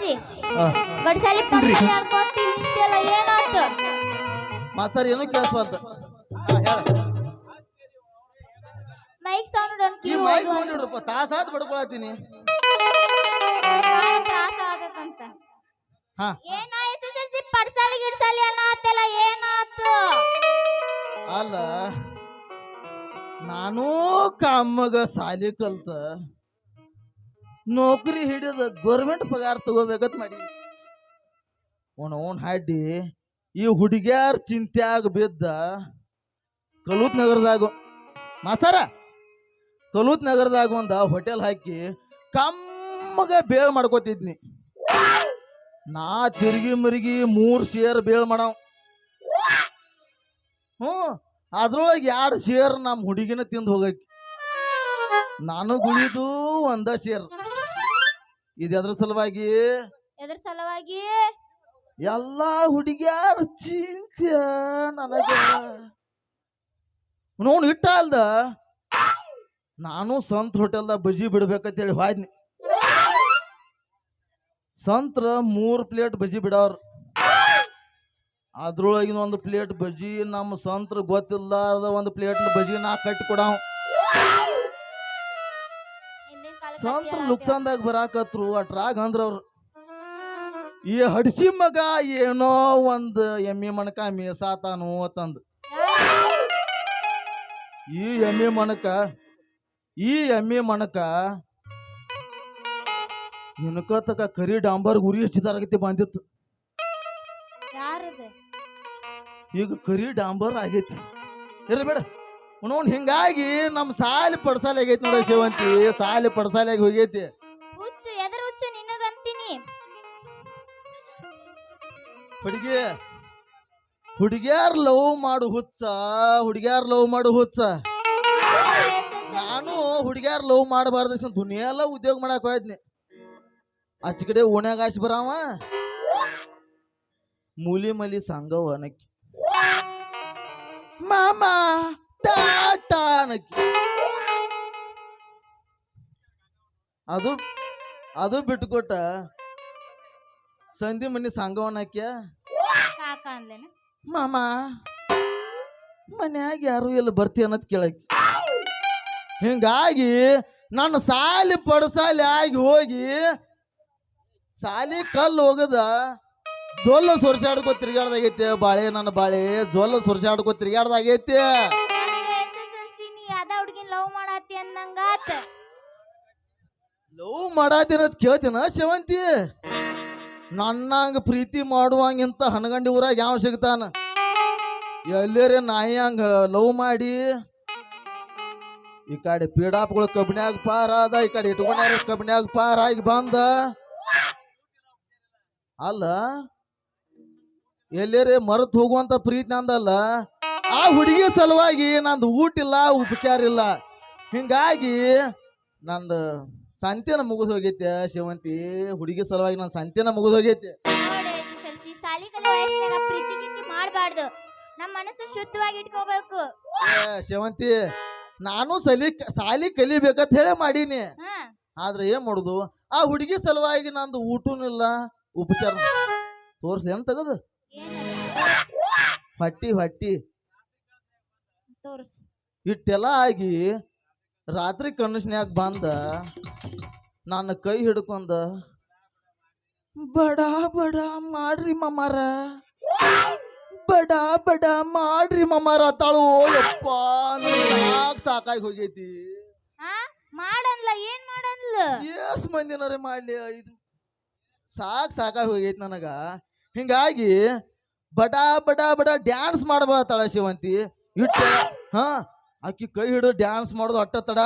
SSLC ಬಡ್ಸಾಲಿ ಪಡ್ಸಾಲಿ ಆಡ್ಕೊಂತಿ ನಿಂತಿಯಲ್ಲ ಏನಾತು? Master ಏನು ಕೇಳಿಸ್ವಂತ ಮೈಕ್ ಸೌಂಡ್ ಈ ಮೈಕ್ ನೋಡಿಡ್ರಪ್ಪ ತಾಸಾದ್ ಬಡ್ಕೊಳತೀನಿ ತ್ರಾಸ ಆಗತ್ತಂತ ಹಾ. ಏನ ಎಸ್ಎಸ್ಎಲ್ಸಿ ಪಡ್ಸಾಲಿ ಗಿಡ್ಸಾಲಿ ಅನ್ನತ್ತಲ್ಲ ಏನಾತು? ಅಲ್ಲ ನಾನು ಕಮ್ಮಗ ಸಾಲಿ ಕಲ್ತ ನೌಕರಿ ಹಿಡಿದು ಗೌರ್ಮೆಂಟ್ ಪಗಾರ ತಗೋಬೇಕಂತ ಮಾಡಿ ಒಣ ಓಣ್ ಹಾಡಿ ಈ ಹುಡುಗ್ಯಾರ ಚಿಂತ್ಯಾಗ ಬಿದ್ದ ಕಲೂತ್ ನಗರದಾಗ ಮಾಸ್ತಾರ, ಕಲೂತ್ ನಗರದಾಗ ಒಂದ ಹೋಟೆಲ್ ಹಾಕಿ ಕಮ್ಮಗ ಬೇಳ್ ಮಾಡ್ಕೋತಿದ್ನಿ. ನಾ ತಿರುಗಿ ಮರಿಗಿ ಮೂರ್ ಶೇರ್ ಬೇಳ್ ಮಾಡವ್. ಹ್ಞೂ, ಅದ್ರೊಳಗೆ ಎರಡು ಶೇರ್ ನಮ್ಮ ಹುಡುಗಿನ ತಿಂದು ಹೋಗಕ್ಕೆ ನಾನು ಗುಳಿದು ಒಂದ ಶೇರ್ ಇದು ಎದ್ರ ಸಲುವಾಗಿ? ಎದ್ರ ಸಲುವಾಗಿ? ಎಲ್ಲಾ ಹುಡುಗಿಯಾರ ಚಿಂತೆ ನನಗ. ನೋನ್ ಇಟ್ಟ ಅಲ್ದ? ನಾನು ಸಂತ ಹೋಟೆಲ್ದಾಗ ಬಜಿ ಬಿಡ್ಬೇಕಂತೇಳಿ ಹೋದ್ನಿ. ಸಂತ್ರ ಮೂರ್ ಪ್ಲೇಟ್ ಬಜಿ ಬಿಡವ್ರ ಅದ್ರೊಳಗಿನ ಒಂದು ಪ್ಲೇಟ್ ಬಜಿ ನಮ್ಮ ಸಂತ್ರ ಗೊತ್ತಿಲ್ಲದ ಒಂದು ಪ್ಲೇಟ್ ಬಜಿ ನಾ ಕಟ್ಟಿ ಕೊಡಾವ್. ಸಂತ್ರ ನುಕ್ಸಾನ್ದಾಗ ಲುಕ್ಸಾನ್ದಾಗ ಬರಾಕತ್ರು ಅಟ್ರಾಗ ಅಂದ್ರ ಅವ್ರು ಈ ಹಡ್ಸಿ ಮಗ ಏನೋ ಒಂದ್ ಎಮ್ಮಿ ಮಣಕ ಮೀಸಾತಾನು ಅಂತಂದ್. ಈ ಎಮ್ಮಿ ಮಣಕ ಈ ಎಮ್ಮಿ ಮಣಕ ಇನ್ಕತಕ ಕರಿ ಡಾಂಬರ್ ಗುರಿ ಹಚ್ಚಿದಾರಾಗೈತಿ ಬಂದಿತ್ತು ಈಗ ಕರಿ ಡಾಂಬರ್ ಆಗೈತಿ. ಇರಬೇಡ ನೋಡ್ ಹಿಂಗಾಗಿ ನಮ್ ಸಾಲಿ ಪಡ್ಸಾಲಿ ಆಗೈತಿ ನೋಡ ಶಿವಂತಿ ಸಾಲಿ ಪಡ್ಸಾಲಿಯಾಗಿ ಹೋಗೈತಿ. ಹುಚ್ಚು ಎದ್ರ ಹುಚ್ಚು ನಿನಗಂತೀನಿ ಹುಡುಗಿ ಹುಡುಗ್ಯಾರ್ ಲವ್ ಮಾಡು ಹುಚ್ಚ ಹುಡುಗ್ಯಾರ್ ಲವ್ ಮಾಡು ಹುಚ್ಚ. ನಾನು ಹುಡುಗ್ಯಾರ್ ಲವ್ ಮಾಡಬಾರ್ದು ದುನಿಯೆಲ್ಲ ಉದ್ಯೋಗ ಮಾಡಕ್ ಹೋಯ್ತೀನಿ ಅಚ್ಚ ಕಡೆ ಓಣ್ಯಾಗ ಆಶ್ ಬರಾವ. ಮೂಲಿ ಮಲಿ ಸಂಗವ ಮಾಮ ಟಾಟಾ ಅನ್ನಕ್ಕಿ ಅದು ಅದು ಬಿಟ್ಕೊಟ್ಟ ಸಂಧಿ ಮನಿ ಸಂಗವನಕ್ಕೆ ಕಾಕ ಮಾಮ ಮನ್ಯಾಗ ಯಾರು ಇಲ್ಲ ಬರ್ತಿ ಅನ್ನೋದ್ ಕೇಳಕ್ ಹಿಂಗಾಗಿ ನನ್ನ ಸಾಲಿ ಪಡಸಾಲಿ ಆಗಿ ಹೋಗಿ ಸಾಲಿ ಕಲ್ಲು ಹೋಗದ ಜೊಲ್ಲ ಸೊರ್ಸಾಡ್ಕೋ ತಿರ್ಗಾಡ್ದಾಗೈತೆ ಬಾಳೆ ನನ್ನ ಬಾಳೆ ಜೊಲ್ಲ ಸೊರ್ಸಾಡ್ಕೋ ತಿರ್ಗಾಡ್ದಾಗೈತೆ ಲವ್ ಮಾಡಾತಿರೋದ್ ಕೇಳ್ತೀನ, ಶಿವಂತಿ? ನನ್ನಂಗ ಪ್ರೀತಿ ಮಾಡುವಂಗಿಂತ ಹನಗಂಡಿ ಊರಾಗ ಯಾವ ಸಿಗ್ತಾನ? ಎಲ್ಲರೇ ನಾಯಿ ಹಂಗ ಲವ್ ಮಾಡಿ, ಈ ಕಡೆ ಪೀಡಾಪ್ಗಳು ಕಬ್ಬಿನ್ಯಾಗ ಪಾರ ಅದ ಈ ಕಡೆ ಇಟ್ಕೊಂಡ್ಯಾರ ಕಬ್ಬಿನ್ಯಾಗ ಪಾರ ಆಗಿ ಬಂದ. ಅಲ್ಲ, ಎಲ್ಲರೇ ಮರೆತು ಹೋಗುವಂತ ಪ್ರೀತಿ ನಂದಲ್ಲ, ಆ ಹುಡುಗಿ ಸಲುವಾಗಿ ನಂದು ಊಟ ಇಲ್ಲ, ಉಪಚಾರ ಇಲ್ಲ. ಹಿಂಗಾಗಿ ನಂದು ಸಂತೆನ ಮುಗಿದು ಹೋಗೈತೆ ಶಿವಂತಿ. ಹುಡುಗಿ ಸಲುವಾಗಿ ನಾನು ಸಂತೆನ ಮುಗಿದು ಹೋಗೈತೆ ಮಾಡಬಾರ್ದು. ನಮ್ಮ ಮನಸ್ಸು ಶುದ್ಧವಾಗಿ ಇಟ್ಕೋಬೇಕು. ಶಿವಂತಿ ನಾನು ಸಲಿ ಸಾಲಿ ಕಲಿಬೇಕಂತ ಹೇಳಿ ಮಾಡೀನಿ. ಆದ್ರೆ ಏನ್ ಮಾಡುದು? ಆ ಹುಡುಗಿ ಸಲುವಾಗಿ ನಂದು ಊಟನೂ ಇಲ್ಲ ಉಪಚಾರ ತೋರ್ಸಿ ಏನ್ ತಗದು? ಹಟ್ಟಿ ಹೊಟ್ಟಿ. ಇಟ್ಟೆಲ್ಲ ಆಗಿ ರಾತ್ರಿ ಕನಸಿನ್ಯಾಗ ಬಂದ ನನ್ನ ಕೈ ಹಿಡ್ಕೊಂಡ ಬಡ ಬಡ ಮಾಡ್ರಿ ಮಮಾರ ಬಡ ಬಡ ಮಾಡ್ರಿ ಮಮಾರ ತಾಳು ಯಪ್ಪ ಸಾಕಾಗಿ ಹೋಗೈತಿ. ಮಾಡನ್ಲ ಏನ್ ಮಾಡನ್ಲ? ಎಸ್ ಮಂದಿನರೇ ಮಾಡ್ಲಿ ಇದು ಸಾಕ್ ಸಾಕಾಗಿ ಹೋಗೈತಿ ನನಗ. ಹಿಂಗಾಗಿ ಬಡ ಬಡ ಬಡ ಡ್ಯಾನ್ಸ್ ಮಾಡಬಾತಾಳ ಶಿವಂತಿ. ಇಟ್ಟ ಹಾ? ಆಕಿ ಕೈ ಹಿಡಿದು ಡ್ಯಾನ್ಸ್ ಮಾಡೋದು ಒಟ್ಟ ತಡ.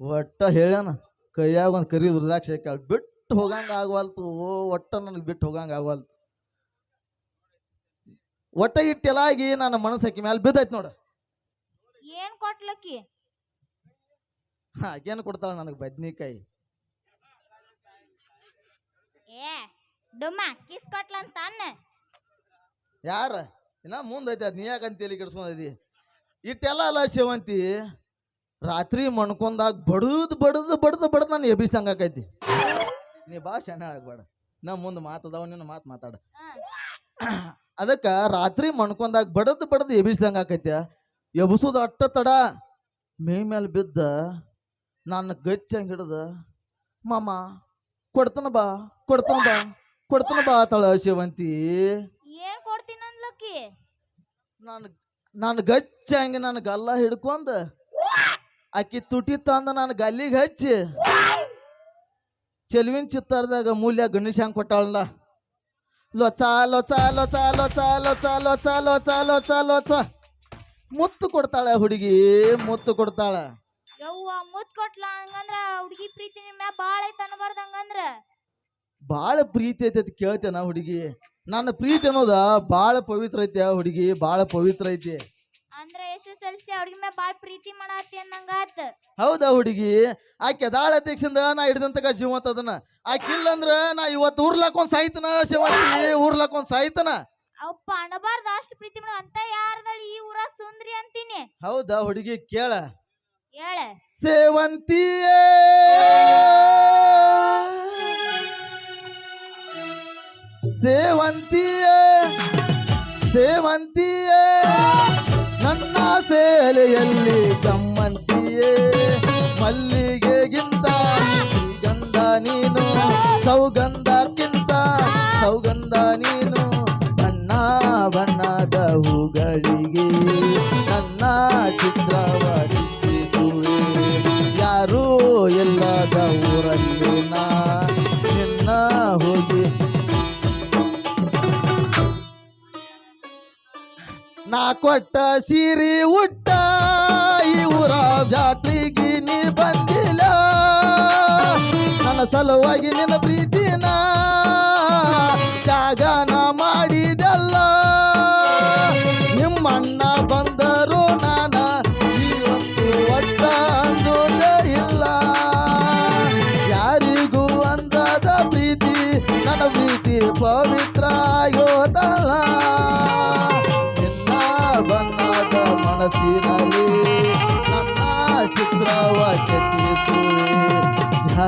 ಒಟ್ಟ ಹೇಳ್ಯಾನ ಕೈಯಾಗ ಒಂದು ಕರಿ ದುರ್ದಾಕ್ಷ ಬಿಟ್ಟು ಹೋಗಂಗ ಆಗವಲ್ತು ಒಟ್ಟ ನನಗೆ ಬಿಟ್ಟು ಹೋಗಂಗ ಆಗವಲ್ತು. ಒಟ್ಟ ಇಟ್ಟೆಲಾಗಿ ನನ್ನ ಮನಸ್ಸು ಆಕಿ ಮ್ಯಾಲ ಬಿದ್ದೈತ್ ನೋಡ. ಏನ್ ಕೊಟ್ಲಕ್ಕಿ? ಹಾಗೇನು ಕೊಡ್ತಾಳ ನನಗೆ ಬದ್ನಿಕಾಯಿ? ಏ ಡುಮ್ಮ ಕಿಸ್ ಕೊಟ್ಲಂತ ಅನ್ನ ಯಾರ? ಇನ್ನ ಮುಂದೈತಿ ಅದ್ ನೀ ಯಾಕಂತ ತಲೆ ಕೆಡ್ಸ್ಕೊಂಡೈತಿ. ಇಟ್ಟೆಲ್ಲ ಅಲ್ಲ ಶಿವಂತಿ ರಾತ್ರಿ ಮಣ್ಕೊಂಡಾಗ ಬಡದು ಬಡದು ಬಡದು ಬಡದು ನಾನು ಎಬ್ಬಿಸ್ದಂಗ ಆಕೈತಿ ನೀ ಬಾ ಶಾನೆ ಆಗ್ಬೇಡ. ನಾ ಮುಂದೆ ಮಾತದಾವ ನಿನ್ನ ಮಾತು ಮಾತಾಡ. ಅದಕ್ಕೆ ರಾತ್ರಿ ಮಣ್ಕೊಂಡಾಗ ಬಡದು ಬಡದು ಎಬಿಸ್ದಂಗ ಆಕೈತಿ ಎಬ್ಸುದ ಅಟ್ಟ ತಡ. ಮೇ ಮೇಲೆ ಬಿದ್ದ ನನ್ನ ಗಚ್ಚಂಗೆ ಹಿಡ್ದ ಮಾಮ ಕೊಡ್ತನ ಬಾ ಕೊಡ್ತಾನ ಬಾ ಕೊಡ್ತಾನ ಬಾ ಆತಳ ಶಿವಂತಿ. ನಾನು ನಾನು ಗಚ್ಚ ಹಂಗೆ ನನ್ನ ಗಲ್ಲ ಹಿಡ್ಕೊಂಡು ಆಕಿ ತುಟಿ ತಂದ ನಾನು ಗಲ್ಲಿಗೆ ಹಚ್ಚಿ. ಚೆಲುವಿನ ಚಿತ್ತಾರದಾಗ ಮೂಲ್ಯ ಗಣೇಶ ಹಂಗೆ ಕೊಟ್ಟಾಳಲ್ಲ. ಲೊಚ ಲೊಚ ಲೊಚ ಲೊಚ ಲೊಚ ಲೊಚ ಲೊಚ ಲೊಚ ಲೊಚ. ಮುತ್ತು ಕೊಡ್ತಾಳೆ ಹುಡುಗಿ ಮುತ್ತು ಕೊಡ್ತಾಳ. ಯವ್ವ ಮುತ್ ಕೊಟ್ಲ ಹಂಗಂದ್ರ ಹುಡ್ಗಿ ಪ್ರೀತಿ ನಿಮ್ ಮ್ಯಾಗ ಬಾಳ ಐತ್ ಅನ್ಬಾರ್ದ ಹಂಗಂದ್ರ. ಭಾಳ ಪ್ರೀತಿ ಐತಿ ಕೇಳ್ತೇನ ಹುಡುಗಿ. ನನ್ನ ಪ್ರೀತಿ ಅನ್ನೋದ ಬಾಳ ಪವಿತ್ರ ಐತಿ ಆ ಹುಡುಗಿ ಬಾಳ ಪವಿತ್ರ ಐತಿ. ಅಂದ್ರ ಎಸ್ ಎಸ್ ಎಲ್ ಸಿ ಬಾಳ ಪ್ರೀತಿ ಮಾಡಾತಿ ಅಂದಂಗಾತ್ ಹೌದಾ ಹುಡುಗಿ? ಆಕೆ ಕೆದಾಳ ಅಧ್ಯಕ್ಷದಿಂದ ನಾ ಹಿಡ್ದಂತಕ ಜೀವಂತ ಅದನ್ನ. ಆಕೆ ಇಲ್ಲಂದ್ರ ನಾ ಇವತ್ತು ಊರ್ಲಾಕೊಂದ್ ಸಾಯ್ತನ ಶಿವಂತಿ ಊರ್ಲಾಕೊಂದ್ ಸಾಯ್ತನ. ಅಪ್ಪ ಅಣಬಾರ್ದ ಅಷ್ಟು ಪ್ರೀತಿ ಮಾಡ. ಅಂತ ಯಾರದಳಿ ಈ ಊರ ಸುಂದ್ರಿ ಅಂತೀನಿ. ಹೌದಾ ಹುಡುಗಿ? ಕೇಳ. ಹೇಳ. ಸೇವಂತಿಯೇ! ಸೇವಂತಿಯೇ ಸೇವಂತಿಯೇ ನನ್ನ ಸೇಲೆಯಲ್ಲಿ ಕಮ್ಮಂತಿಯೇ ಮಲ್ಲಿಗೆಗಿಂತ ಗಂಧ ನೀನು ಸೌಗಂಧಕ್ಕಿಂತ ಕೊಟ್ಟ ಸೀರಿ ಉಟ್ಟ, ಇವರ ಜಾತ್ರೆಗೆ ನೀ ಬಂದಿಲ್ಲ. ನನ್ನ ಸಲುವಾಗಿ ನಿನ್ನ ಪ್ರೀತಿನ ತ್ಯಾಗನ ಮಾಡಿದಲ್ಲ. ನಿಮ್ಮಣ್ಣ ಬಂದರು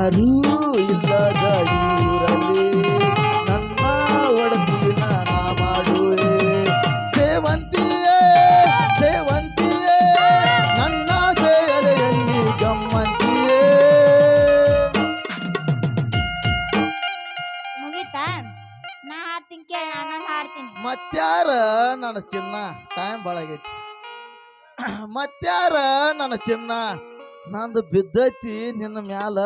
ಯಾರೂ ಊರಲ್ಲಿ ನನ್ನ ಒಡತಿನ ನಾ ಮಾಡುವೆ. ಸೇವಂತಿಯೇ ಸೇವಂತಿಯೇ ನನ್ನ ಸೇಲೆಯಲ್ಲಿ ಗಮ್ಮಂತಿಯೇ. ಮುಗೀತಾ? ನಾ ಹಾಡ್ತೀನಿ ಕೇಳ ನಾನು ಹಾಡ್ತೀನಿ. ಮತ್ಯಾರ ನನ್ನ ಚಿನ್ನ? ಟೈಮ್ ಮತ್ಯಾರ ನನ್ನ ಚಿನ್ನ? ನಂದು ಬಿದ್ದೈತಿ ನಿನ್ನ ಮ್ಯಾಲ.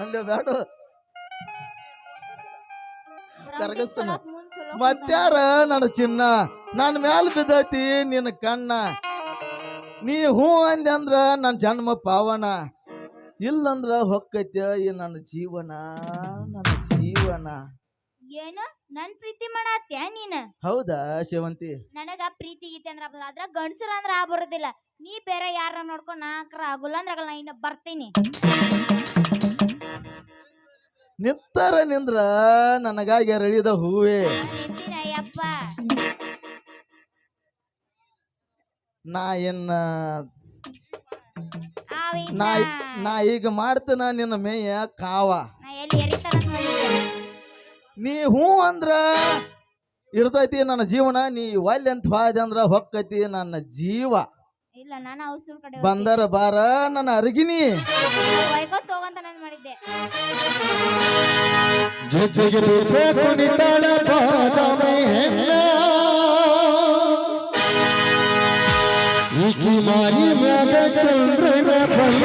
ಅಲ್ಲೇ ಬೇಡ ಕರಗಿಸ್ತಾನ. ಮತ್ಯಾರ ನನ್ನ ಚಿನ್ನ? ನನ್ನ ಮ್ಯಾಲ ಬಿದ್ದೈತಿ ನಿನ್ನ ಕಣ್ಣ. ನೀ ಹೂ ಅಂದೆ ಅಂದ್ರ ನನ್ನ ಜನ್ಮ ಪಾವನ. ಇಲ್ಲಂದ್ರ ಹೊಕ್ಕೈತ ಈ ನನ್ನ ಜೀವನ ನನ್ನ ಜೀವನ. ಏನು? ನನ್ ಪ್ರೀತಿ ಮಾಡತ್ಯ ನೀನ? ಹೌದಾ ಶಿವಂತಿ? ನನಗ ಪ್ರೀತಿ ಗೀತೆ ಅಂದ್ರ ಬರಲ್ಲ. ಅದ್ರ ಗಂಡಸರ ಅಂದ್ರ ಆ ಬರೋದಿಲ್ಲ. ನೀ ಬೇರೆ ಯಾರ ನೋಡ್ಕೊಂಡ್ ನಾಲ್ಕರ ಆಗುಲ್ಲ ಅಂದ್ರ ಆಗಲ್ಲ, ನಾ ಇನ್ನ ಬರ್ತೀನಿ. ನಿತ್ತರ ನಿಂದ್ರ ನನಗಾಗಿ ಅರಳಿದ ಹೂವೇ ನಾ ಇನ್ನ ಆವಿನ್ನ. ನಾ ನಾ ಈಗ ಮಾಡ್ತೇನ ನಿನ್ನ ಮೇಯ ಕಾವ ನಾ ಹೂ ಅಂದ್ರ ಇರ್ತೈತಿ ನನ್ನ ಜೀವನ ನೀ ಒಲ್ಲೆ ಅಂತ ಹೋದೆ ಅಂದ್ರ ಹೊಕ್ಕೈತಿ ನನ್ನ ಜೀವ ಬಂದರ ಬಾರ ನನ್ನ ಅರಗಿನಿ ನಾನು ಮಾಡಿದ್ದೆ ಜೊತೆಗೆ ಕುಣಿತಾಳ ಬಾದಾಮಿ ಹೆಣ್ಣ ಈಕಿ ಮಾರಿ ಮ್ಯಾಗ ಚಂದ್ರನ ಬನ್ನ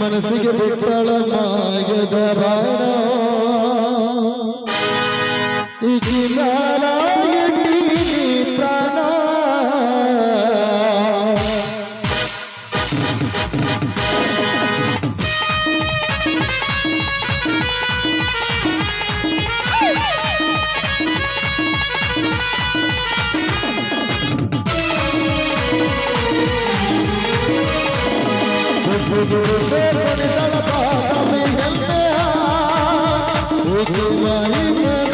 ಮನಸ್ಸಿಗೆ ಬಿಟ್ಟಳ ಮಾಯದ ಬಾಣ. Thank you.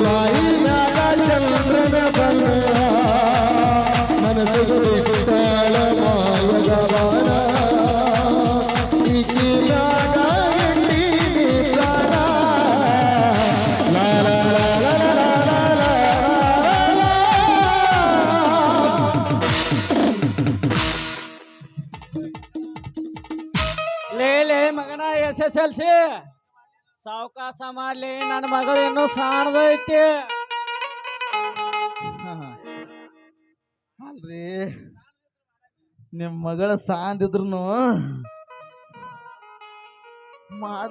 ರಾಯಿನಾಗ ಚಂದ್ರನ ಬಲ್ಲ ಮನಸ್ಸು ಬಿಟ್ಟಾಳ ಪ್ರಾಣ ಲೇ ಲೇ ಮಗನ ಎಸ್ ಎಸ್ ಎಲ್ ಸಿ. ಸಾವಕಾಶ ಮಾಡ್ಲಿ ನನ್ನ ಮಗಳು ಇನ್ನೂ ಸಾಣದೈತಿ ಅಲ್ರಿ ನಿಮ್ಮ ಮಗಳ ಸಾಂದಿದ್ರು ಮಾಡ